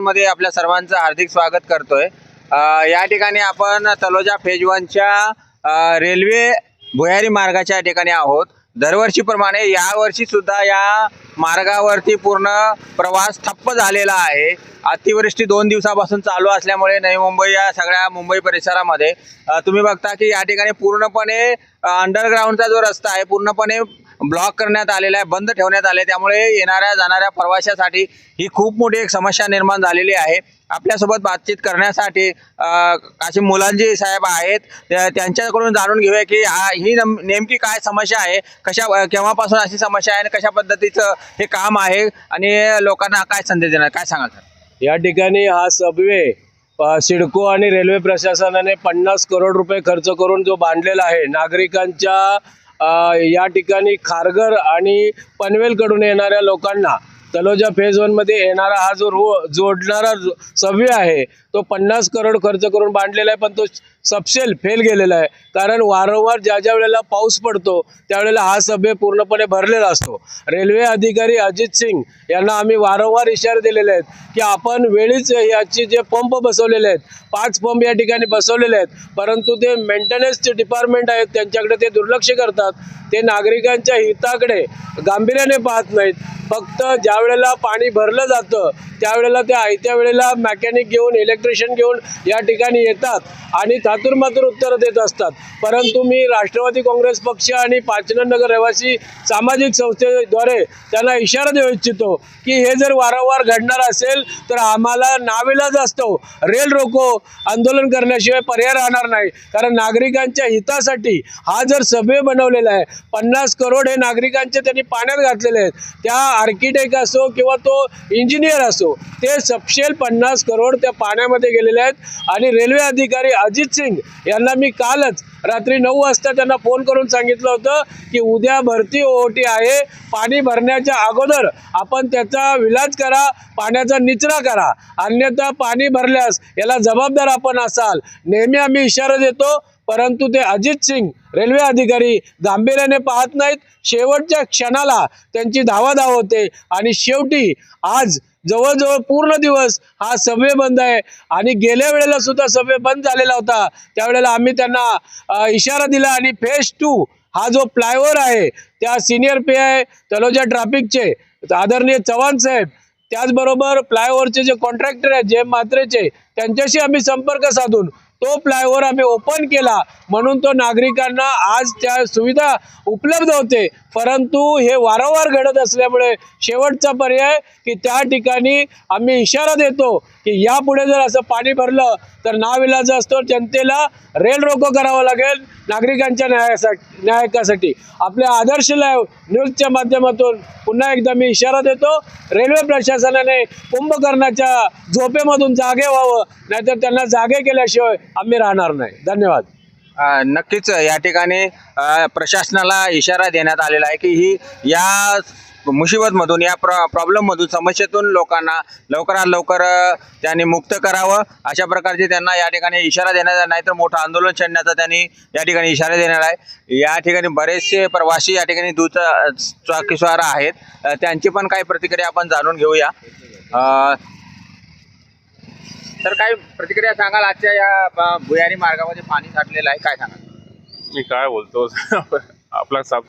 मध्ये आपल्या सर्वांचं हार्दिक स्वागत करतोय. या ठिकाणी आपण तलोजा फेज वनच्या रेल्वे भुयारी मार्गाच्या ठिकाणी आहोत. दरवर्षीप्रमाणे यावर्षी सुद्धा या मार्गावरती पूर्ण प्रवास ठप्प झालेला आहे. अतिवृष्टी दोन दिवसापासून चालू असल्यामुळे नवी मुंबई या सगळ्या मुंबई परिसरामध्ये तुम्ही बघता की या ठिकाणी पूर्णपणे अंडरग्राऊंडचा जो रस्ता आहे पूर्णपणे ब्लॉक करण्यात आलेला आहे बंद ठेवण्यात आले त्यामुळे येणाऱ्या जाणाऱ्या प्रवाशासाठी ही खूप मोठी एक समस्या निर्माण झालेली आहे. आपल्यासोबत बातचीत करण्यासाठी काशी मुलांजी साहेब आहेत. त्या- त्यांच्याकडून जाणून घेऊया की हा- ही नेमकी काय समस्या आहे कशा केव्हापासून अशी समस्या आहे आणि कशा पद्धतीचं हे काम आहे आणि लोकांना काय संदेश देणार काय सांगाल सर? या ठिकाणी हा सबवे सिडको आणि रेल्वे प्रशासनाने पन्नास करोड रुपये खर्च करून जो बांधलेला आहे नागरिकांच्या या ठिकाणी खारघर आणि पनवेलकडून येणाऱ्या लोकांना तलोजा फेज वनमध्ये येणारा हा जो रो जोडणारा जो आहे तो पन्नास करोड खर्च करून बांधलेला आहे पण तो सबसेल फेल गेलेला आहे. कारण वारंवार ज्या ज्या वेळेला पाऊस पडतो त्यावेळेला हा सभे पूर्णपणे भरलेला असतो. रेल्वे अधिकारी अजित सिंग यांना आम्ही वारंवार इशारे दिलेले आहेत की आपण वेळीच याची जे पंप बसवलेले आहेत पाच पंप या ठिकाणी बसवलेले आहेत परंतु ते मेंटेनन्सचे डिपार्टमेंट आहेत त्यांच्याकडे ते दुर्लक्ष करतात. ते नागरिकांच्या हिताकडे गांभीर्याने पाहत नाहीत. फक्त ज्या वेळेला पाणी भरलं जातं त्यावेळेला ते आयत्या वेळेला मॅकॅनिक घेऊन इलेक्ट्रिशियन घेऊन या ठिकाणी येतात आणि थातुरमातुर उत्तरं देत असतात. परंतु मी राष्ट्रवादी काँग्रेस पक्ष आणि पाचनगर रहिवासी सामाजिक संस्थेद्वारे त्यांना इशारा देऊ इच्छितो की हे जर वारंवार घडणार असेल तर आम्हाला नाविलाज असतो. रेल रोको आंदोलन करण्याशिवाय पर्याय राहणार नाही. कारण नागरिकांच्या हितासाठी हा जर सभे बनवलेला आहे पन्नास करोड हे नागरिकांचे त्यांनी पाण्यात घातलेले आहेत. त्या आर्किटेक्ट असो किंवा तो इंजिनियर असो ते सपशेल पन्नास करोड त्या पाण्यामध्ये गेलेले आहेत. आणि रेल्वे अधिकारी अजित सिंग यांना मी कालच रात्री नऊ वाजता त्यांना फोन करून सांगितलं होतं की उद्या भरती ओटी आहे पाणी भरण्याच्या अगोदर आपण त्याचा विलाज करा पाण्याचा निचरा करा. अन्यथा पाणी भरल्यास याला जबाबदार आपण असाल. नेहमी आम्ही इशारा देतो परंतु ते अजित सिंग रेल्वे अधिकारी गांभीर्याने पाहत नाहीत. शेवटच्या क्षणाला त्यांची धावाधाव होते आणि शेवटी आज जवळजवळ पूर्ण दिवस हा सभे बंद आहे. आणि गेल्या वेळेला सुद्धा सभे बंद झालेला होता. त्यावेळेला आम्ही त्यांना इशारा दिला आणि फेज टू हा जो फ्लायओव्हर आहे त्या सिनियर पी आय तलोजा ट्रॅफिकचे आदरणीय चव्हाण साहेब त्याचबरोबर फ्लायओव्हरचे जे कॉन्ट्रॅक्टर आहेत जे मात्रेचे त्यांच्याशी आम्ही संपर्क साधून तो फ्लायओव्हर आम्ही ओपन केला. म्हणून तो नागरिकांना आज त्या सुविधा उपलब्ध होते. परंतु हे वारंवार घडत असल्यामुळे शेवटचा पर्याय की त्या ठिकाणी आम्ही इशारा देतो की यापुढे जर असं पाणी भरलं तर नाविलाज असतो जनतेला रेल रोको करावं लागेल. नागरिकांच्या न्यायासाठी न्यायकासाठी आपल्या आदर्श लाईव्ह न्यूजच्या माध्यमातून पुन्हा एकदा मी इशारा देतो रेल्वे प्रशासनाने कुंभकर्णाच्या झोपेमधून जागे व्हावं नाहीतर त्यांना जागे केल्याशिवाय आम्ही राहणार नाही. धन्यवाद. नक्कीच या ठिकाणी प्रशासनाला इशारा देण्यात आलेला आहे की ही या मुसीबतमधून या प्र प्रॉब्लेममधून समस्येतून लोकांना लवकरात लवकर त्यांनी मुक्त करावं. अशा प्रकारचे त्यांना या ठिकाणी इशारा देण्याचा नाही तर मोठं आंदोलन छेडण्याचा त्यांनी या ठिकाणी इशारा देणार आहे या ठिकाणी बरेचसे प्रवासी या ठिकाणी दुच चाकीस्वार आहेत. त्यांची पण काही प्रतिक्रिया आपण जाणून घेऊया. तर काय प्रतिक्रिया सांगाल आजच्या या भुयारी मार्गामध्ये पाणी साठलेलं आहे? काय सांगाल? मी काय बोलतो? आपला सब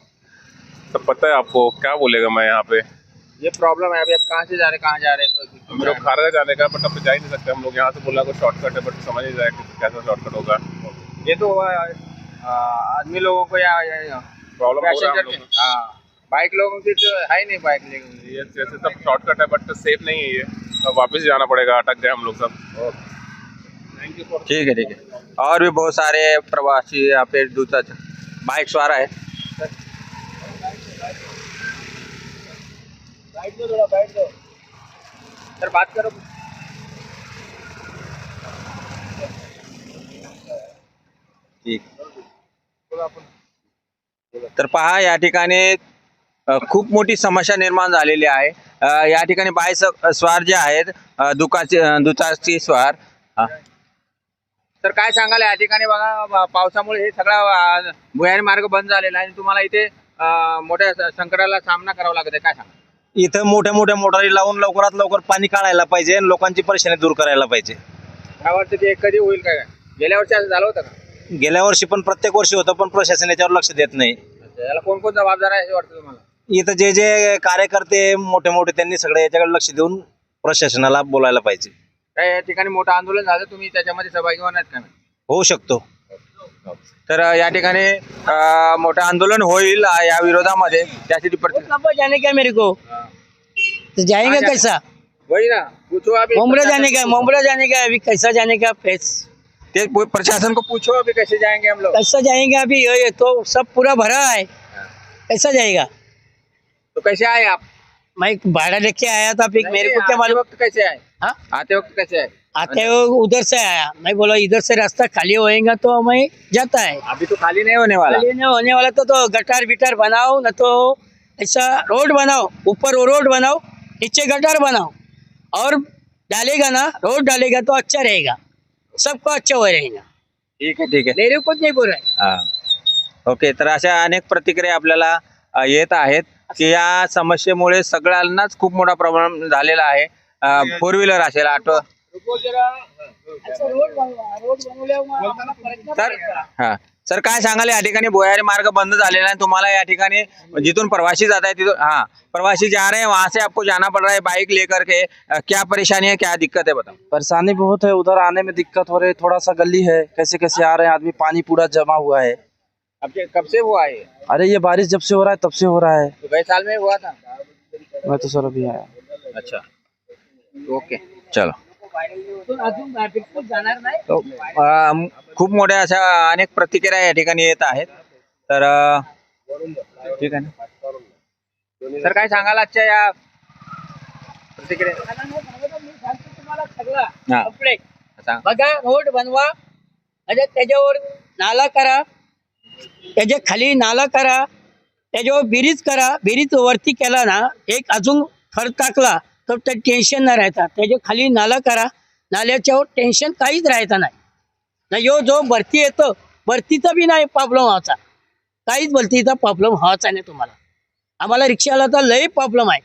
सब पता है आपको क्या बोलेगा मैं यहाँ पे? ये प्रॉब्लम है अभी आप कहाँ से जा रहे हैं कहाँ जा रहे हैं? हम लोग खारगा जाने का बट अब जा ही नहीं सकते हम लोग यहाँ से बोला कोई शॉर्टकट है बट समझ नहीं जाए कि कैसा शॉर्टकट होगा। ये तो अ, आदमी लोगों को या, या, या प्रॉब्लम हो रहा है लोग के- हाँ बाइक लोगों की तो है ही नहीं बाइक ये जैसे सब शॉर्टकट है बट सेफ़ नहीं है ये। अब वापस जाना पड़ेगा अटक गए हम लोग सब। थैंक यू फॉर ठीक है ठीक है। और भी बहुत सारे प्रवासी यहाँ पे दूसरा बाइक सवार है। सर बात करो। ठीक। तर पहा या ठिकाणी खूप मोठी समस्या निर्माण झालेली आहे. या ठिकाणी बाय स्वार जे आहेत अ, दुचाकी स्वार. तर काय सांगाल या ठिकाणी बघा पावसामुळे हे सगळा भुयारी मार्ग बंद झालेला आहे. आणि तुम्हाला इथे अ, मोठ्या संकटाला सामना करावा लागत आहे. काय सांगा इथं मोठ्या मोठ्या मोटारी लावून लवकरात लवकर पाणी काढायला पाहिजे आणि लोकांची परेशानी दूर करायला पाहिजे. काय वाटतं ते कधी होईल काय? गेल्या वर्षी असं झालं होतं का? गेल्या वर्षी पण प्रत्येक वर्षी होतं पण प्रशासन याच्यावर लक्ष देत नाही. अच्छा, याला कोण कोण जबाबदार आहे वाटतं तुम्हाला? इथं जे जे कार्यकर्ते मोठे मोठे त्यांनी सगळे याच्याकडे लक्ष देऊन प्रशासनाला बोलायला पाहिजे. काय या ठिकाणी मोठं आंदोलन झालं तुम्ही त्याच्यामध्ये सहभागी होणार का नाही? होऊ शकतो. तर या ठिकाणी अं, मोठं आंदोलन होईल अं, या विरोधामध्ये. त्यासाठी प्रति- कहाँ जाने का मेरे को? तो जाएँगे हाँ, कैसा? वही ना पूछो अभी मुमरा जाने का मुमरा जाने का अभी कैसा जाने का फेस? ते पु- प्रशासन को पूछो अभी कैसे जाएँगे हम लोग। कैसा जाएँगे अभी? ये ये तो सब पूरा भरा है। कैसा जाएगा? तो कैसे आए आप? मैं भाड़ा लेके आया था फिर मेरे को क्या मालूम? वक्त कैसे आए? हाँ? आते वक्त कैसे आए? आते उधर से आया। मैं बोला इधर से रास्ता खाली होएगा तो मैं जाता है। अभी तो खाली नहीं होने वाला। खाली नहीं होने वाला तो तो गटार बिटार बनाओ न तो ऐसा रोड बनाओ ऊपर वो रोड बनाओ नीचे गटार बनाओ। और डालेगा ना रोड डालेगा तो अच्छा रहेगा। सबको अच्छा हो रहेगा। ठीक आहे ठीक आहे मेरे को नहीं बोल रहा है। हा. ओके तर अशा अनेक प्रतिक्रिया आपल्याला अ, येत आहेत की या समस्येमुळे सगळ्यांनाच खूप मोठा प्रॉब्लेम झालेला आहे. फोर व्हीलर असेल ऑटो अच्छा सर. हा. काय सांगाल? या ठिकाणी भुयारी मार्ग बंद झालेला आहे. तुम्हाला या ठिकाणी जिथून प्रवासी जात आहे तिथून हा. प्रवासी जा रहे हैं वहाँ से आपको जाना पड़ रहा है बाइक लेकर के. अ, क्या परेशानी है क्या दिक्कत है बताओ? परेशानी बहुत है उधर आने में दिक्कत हो रही है थोड़ा सा गली है कैसे कैसे आ रहे हैं आदमी पानी पूरा जमा हुआ है। आपके कब से हुआ है अरे ये बारिश जब से हो रहा है तब से हो रहा है। तो गए साल में हुआ था? मैं तो सर अभी आया। अच्छा। ओके। चलो। अं, खूप मोठ्या अशा अनेक प्रतिक्रिया या ठिकाणी येत आहेत. तर अं, ठीक आहे ना? सर काय सांगाल आजच्या या प्रतिक्रिया? हा. सांग. बघा रोड बनवा. म्हणजे त्याच्यावर नाला करा. त्याच्याखाली नाला करा. त्याच्यावर बिरीज करा. बिरीज वरती केला ना एक अजून थर टाकला. तर ते टेन्शन नाही राहता. त्याच्याखाली नाला करा. नाल्याच्यावर टेन्शन काहीच राहता नाही. ना यो जो भरती येतो भरतीचा बी नाही प्रॉब्लेम व्हायचा. काहीच भरतीचा प्रॉब्लेम व्हायचा नाही तुम्हाला. आम्हाला रिक्षाला तर लय प्रॉब्लेम आहे.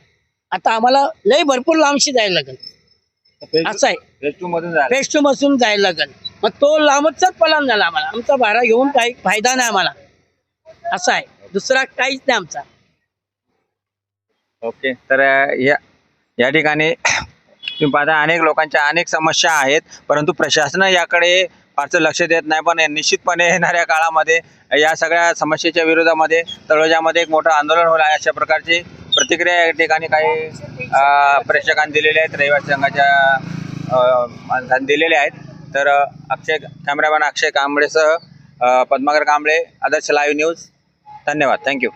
आता आम्हाला लय भरपूर लांबशी जायला लागेल. असं आहे. फेज टू मधून झालं पेस्ट बसून जायला लागेल. मग तो लांबचाच पलान झाला आम्हाला. आमचा भाडा घेऊन काही फायदा नाही आम्हाला. असा आहे. दुसरा काहीच नाही आमचा. ओके तर या या ठिकाणी तुम्ही पाहता अनेक लोकांच्या अनेक समस्या आहेत परंतु प्रशासन याकडे फारसं लक्ष देत नाही पण निश्चितपणे येणाऱ्या काळामध्ये या सगळ्या समस्येच्या विरोधामध्ये तळोजामध्ये एक मोठं आंदोलन होणार आहे अशा प्रकारची प्रतिक्रिया या ठिकाणी काही प्रेक्षकांनी दिलेल्या आहेत रहिवासी संघाच्या माणसांनी दिलेल्या आहेत. तर अक्षय कॅमेरामॅन अक्षय कांबळेसह पद्माकर कांबळे आदर्श लाईव्ह न्यूज. धन्यवाद. Thank you.